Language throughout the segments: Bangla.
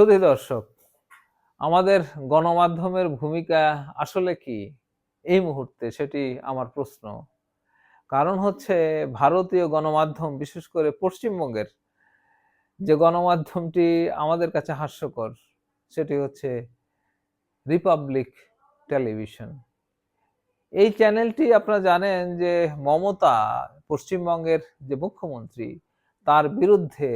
সুধী দর্শক, আমাদের গণমাধ্যমের ভূমিকা আসলে কি? এই মুহূর্তে সেটি আমার প্রশ্ন। কারণ হচ্ছে ভারতীয় গণমাধ্যম, বিশেষ করে পশ্চিমবঙ্গের যে গণমাধ্যমটি আমাদের কাছে হাস্যকর, সেটি হচ্ছে রিপাবলিক টেলিভিশন। এই চ্যানেলটি আপনারা জানেন যে মমতা, পশ্চিমবঙ্গের যে মুখ্যমন্ত্রী, তার বিরুদ্ধে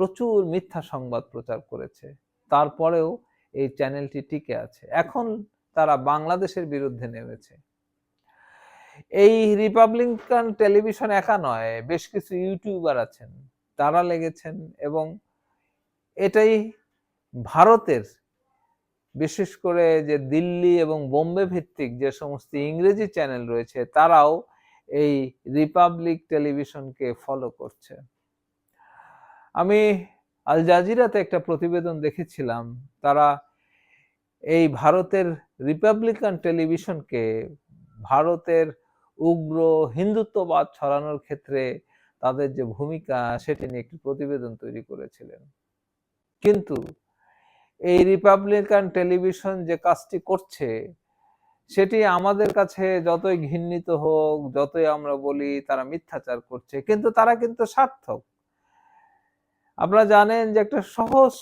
প্রচুর মিথ্যা সংবাদ প্রচার করেছে। তারপরেও এই চ্যানেলটি টিকে আছে। এখন তারা বাংলাদেশের বিরুদ্ধে নেমেছে। এই রিপাবলিকান টেলিভিশন একা নয়, বেশ কিছু ইউটিউবার আছেন, তারা লেগেছেন এবং এটাই ভারতের, বিশেষ করে যে দিল্লি এবং বোম্বে ভিত্তিক যে সমস্ত ইংরেজি চ্যানেল রয়েছে, তারাও এই রিপাবলিক টেলিভিশনকে ফলো করছে। আমি আল জাজিরাতে একটা প্রতিবেদন দেখেছিলাম। তারা এই ভারতের রিপাবলিকান টেলিভিশনকে ভারতের উগ্র হিন্দুত্ববাদ ছড়ানোর ক্ষেত্রে তাদের যে ভূমিকা, সেটি নিয়ে একটি প্রতিবেদন তৈরি করেছিলেন। কিন্তু এই রিপাবলিকান টেলিভিশন যে কাজটি করছে, সেটি আমাদের কাছে যতই ঘৃণিত হোক, যতই আমরা বলি তারা মিথ্যাচার করছে, কিন্তু তারা কিন্তু সার্থক। আপনারা জানেন যে একটা সহজ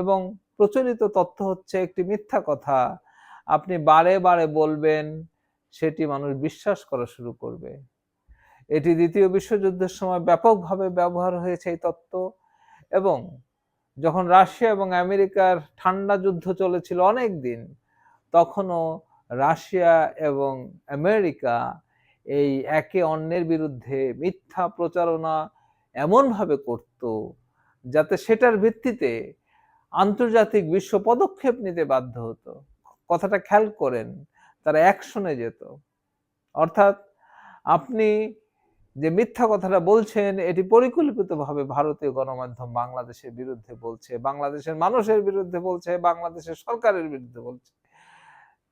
এবং প্রচলিত তথ্য হচ্ছে একটি মিথ্যা কথা। আপনি বারে বারে বলবেন, সেটি মানুষ বিশ্বাস করা শুরু করবে। এটি দ্বিতীয় বিশ্বযুদ্ধের সময় ব্যাপকভাবে ব্যবহার হয়েছে এই তত্ত্ব এবং যখন রাশিয়া এবং আমেরিকার ঠান্ডা যুদ্ধ চলেছিল অনেক দিন, তখনও রাশিয়া এবং আমেরিকা এই একে অন্যের বিরুদ্ধে মিথ্যা প্রচারণা এমনভাবে করত যাতে সেটার ভিত্তিতে আন্তর্জাতিক বিশ্ব পদক্ষেপ নিতে বাধ্য হতো। কথাটা খেয়াল করেন, তারা অ্যাকশনে যেত। অর্থাৎ আপনি যে মিথ্যা কথাটা বলছেন, এটি পরিকল্পিতভাবে ভারতীয় গণমাধ্যম বাংলাদেশের বিরুদ্ধে বলছে, বাংলাদেশের মানুষের বিরুদ্ধে বলছে, বাংলাদেশের সরকারের বিরুদ্ধে বলছে।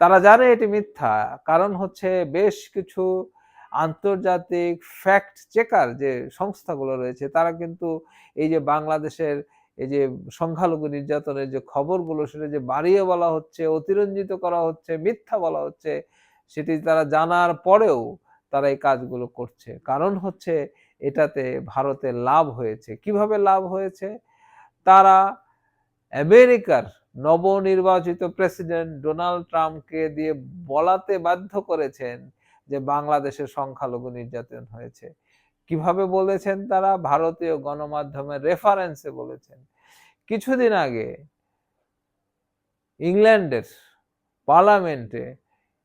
তারা জানে এটি মিথ্যা। কারণ হচ্ছে বেশ কিছু আন্তর্জাতিক ফ্যাক্ট চেকার যে সংস্থাগুলো রয়েছে, তারা কিন্তু এই যে বাংলাদেশের এই যে সংখ্যালঘু নির্যাতনের যে খবরগুলো, সেটা যে বাড়িয়ে বলা হচ্ছে, অতিরঞ্জিত করা হচ্ছে, মিথ্যা বলা হচ্ছে, সেটি তারা জানার পরেও তারা এই কাজগুলো করছে। কারণ হচ্ছে এটাতে ভারতে লাভ হয়েছে। কীভাবে লাভ হয়েছে? তারা আমেরিকার নবনির্বাচিত প্রেসিডেন্ট ডোনাল্ড ট্রাম্পকে দিয়ে বলাতে বাধ্য করেছেন যে বাংলাদেশের সংখ্যালঘু নির্যাতন হয়েছে। কীভাবে বলেছেন তারা? ভারতীয় গণমাধ্যমের রেফারেন্সে বলেছেন। কিছুদিন আগে ইংল্যান্ডের পার্লামেন্টে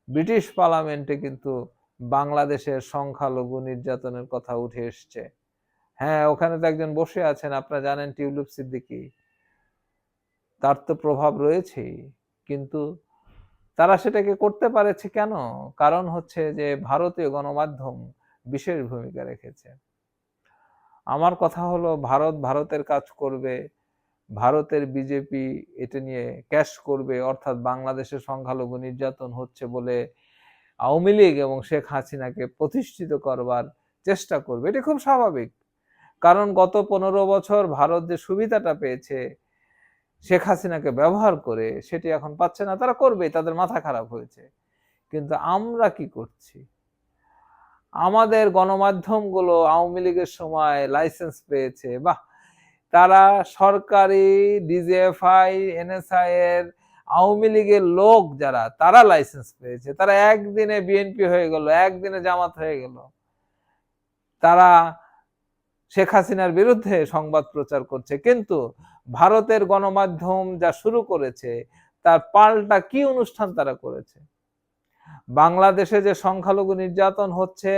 ব্রিটিশ পার্লামেন্টে কিন্তু বাংলাদেশের সংখ্যালঘু নির্যাতনের কথা উঠে এসছে। হ্যাঁ ওখানে তো একজন বসে আছেন, আপনারা জানেন টিউলিপ সিদ্দিকি। তার তো প্রভাব রয়েছেই, কিন্তু তারা সেটাকে করতে পারেছে কেন? কারণ হচ্ছে যে ভারতীয় গণমাধ্যম বিশেষ ভূমিকা রেখেছে। আমার কথা হলো ভারত ভারতের কাজ করবে, ভারতের বিজেপি এটা নিয়ে ক্যাশ করবে, অর্থাৎ বাংলাদেশের সংখ্যালঘু নির্যাতন হচ্ছে বলে আওয়ামী লীগ এবং শেখ হাসিনাকে প্রতিষ্ঠিত করবার চেষ্টা করবে। এটা খুব স্বাভাবিক। কারণ গত পনেরো বছর ভারত যে সুবিধাটা পেয়েছে শেখ হাসিনাকে ব্যবহার করে সেটি এখন পাচ্ছে না, তারা করবে তাদের মাথা খারাপ হয়েছে। কিন্তু আমরা কি করছি? আমাদের গণমাধ্যমগুলো আওয়ামী লীগের সময় লাইসেন্স পেয়েছে, বাহ! তারা সরকারি ডিজিএফআই এনএসআই এর আওয়ামী লীগের লোক যারা, তারা লাইসেন্স পেয়েছে। তারা একদিনে বিএনপি হয়ে গেল, একদিনে জামাত হয়ে গেল। তারা শেখ হাসিনার বিরুদ্ধে সংবাদ প্রচার করছে। কিন্তু ভারতের গণমাধ্যম যা শুরু করেছে, তার পাল্টা কি অনুষ্ঠান তারা করেছে? বাংলাদেশে যে সংখ্যালঘু নির্যাতন হচ্ছে,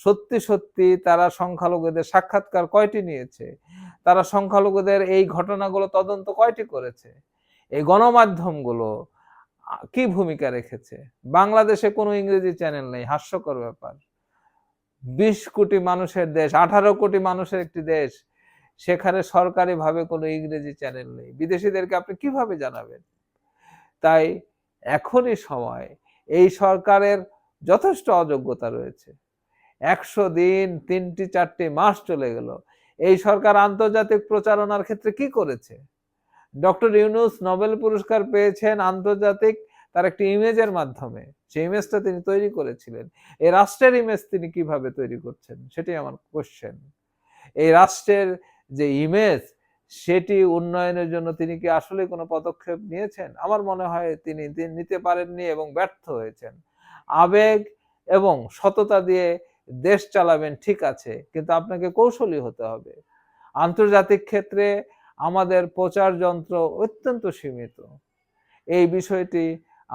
সত্যি সত্যি তারা সংখ্যালঘুদের সাক্ষাৎকার কয়টি নিয়েছে? তারা সংখ্যালঘুদের এই ঘটনাগুলো তদন্ত কয়টি করেছে? এই গণমাধ্যমগুলো কি ভূমিকা রেখেছে? বাংলাদেশে কোনো ইংরেজি চ্যানেল নেই, হাস্যকর ব্যাপার। বিশ কোটি মানুষের দেশ, আঠারো কোটি মানুষের একটি দেশ, সেখানে সরকারিভাবে কোনো ইংরেজি চ্যানেল নেই। বিদেশিদেরকে আপনি কীভাবে জানাবেন? তাই এখনই সময়, এই সরকারের যথেষ্ট অযোগ্যতা রয়েছে। একশো দিন, তিনটি, চারটি মাস চলে গেল। এই সরকার আন্তর্জাতিক প্রচারণার ক্ষেত্রে কি করেছে? ডক্টর ইউনুস নোবেল পুরস্কার পেয়েছেন আন্তর্জাতিক, তার একটি ইমেজের মাধ্যমে। সেই ইমেজটা তিনি তৈরি করেছিলেন। এই রাষ্ট্রের ইমেজ তিনি কীভাবে তৈরি করছেন সেটি আমার কোশ্চেন এই রাষ্ট্রের যে ইমেজ সেটি উন্নয়নের জন্য তিনি কি আসলে কোনো পদক্ষেপ নিয়েছেন? আমার মনে হয় তিনি নিতে পারেননি এবং ব্যর্থ হয়েছেন। আবেগ এবং সততা দিয়ে দেশ চালাবেন ঠিক আছে, কিন্তু আপনাকে কৌশলী হতে হবে। আন্তর্জাতিক ক্ষেত্রে আমাদের প্রচার যন্ত্র অত্যন্ত সীমিত। এই বিষয়টি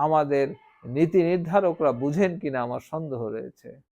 আমাদের নীতি নির্ধারকরা বুঝেন কিনা আমার সন্দেহ রয়েছে।